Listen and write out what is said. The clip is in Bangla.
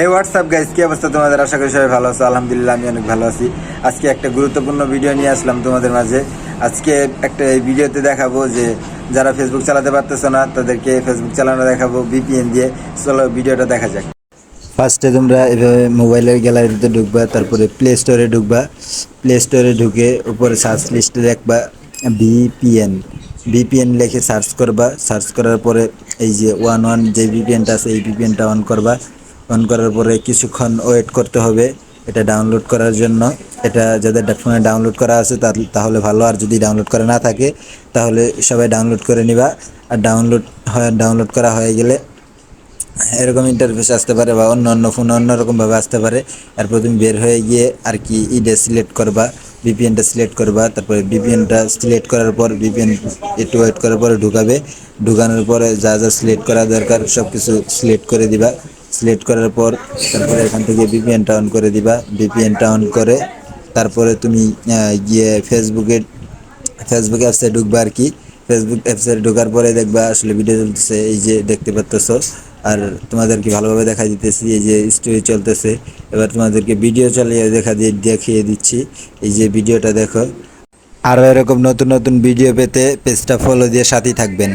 এই হোয়াটসঅ্যাপ গাইজ কি অবস্থা তোমাদের? আশা করি সবাই ভালো আছো। আলহামদুলিল্লাহ, আমি অনেক ভালো আছি। আজকে একটা গুরুত্বপূর্ণ ভিডিও নিয়ে আসলাম তোমাদের মাঝে। আজকে একটা এই ভিডিওতে দেখাবো যে, যারা ফেসবুক চালাতে পারতেছো না, তাদেরকে ফেসবুক চালানো দেখাবো বিপিএন দিয়ে। চলো ভিডিওটা দেখা যাক। ফার্স্টে তোমরা এভাবে মোবাইলের গ্যালারিতে ঢুকবা, তারপরে প্লে স্টোরে ঢুকবা। প্লে স্টোরে ঢুকে উপরে সার্চ লিস্টে দেখবা বিপিএন ভিপিএন লিখে সার্চ করবা। সার্চ করার পরে এই যে ওয়ান ওয়ান যে ভিপিএনটা আছে, এই ভিপিএনটা অন করবা। অন করার পরে কিছুক্ষণ ওয়েট করতে হবে, এটা ডাউনলোড করার জন্য। এটা যাদের ফোনে ডাউনলোড করা আছে তাহলে ভালো। আর যদি ডাউনলোড করা না থাকে, তাহলে সবাই ডাউনলোড করে নিবা। আর ডাউনলোড হয় ডাউনলোড করা হয়ে গেলে এরকম ইন্টারফেস আসতে পারে বা অন্য অন্য ফোনে অন্যরকমভাবে আসতে পারে। এরপর তুমি বের হয়ে গিয়ে আর কি ইডে সিলেক্ট করবা বিপিএনটা সিলেক্ট করবা। তারপরে বিপিএনটা সিলেক্ট করার পর বিপিএন একটু ওয়েট করার পরে ঢুকাবে। ঢুকানোর পরে যা যা সিলেক্ট করা দরকার সব কিছু সিলেক্ট করে দিবা। সিলেক্ট করার পর তারপরে এখান থেকে ভিপিএনটা অন করে দিবা। ভিপিএনটা অন করে তারপরে তুমি গিয়ে ফেসবুকে ফেসবুক অ্যাপসে ঢুকবা আর কি। ফেসবুক অ্যাপসে ঢোকার পরে দেখবা আসলে ভিডিও চলতেছে, এই যে দেখতে পাচ্তেছো আর তোমাদেরকে ভালোভাবে দেখা দিতেছি, এই যে স্টোরি চলতেছে। এবার তোমাদেরকে ভিডিও চালিয়ে দেখা দিয়ে, দেখিয়ে দিচ্ছি। এই যে ভিডিওটা দেখো। আরও এরকম নতুন নতুন ভিডিও পেতে পেজটা ফলো দিয়ে সাথেই থাকবেন।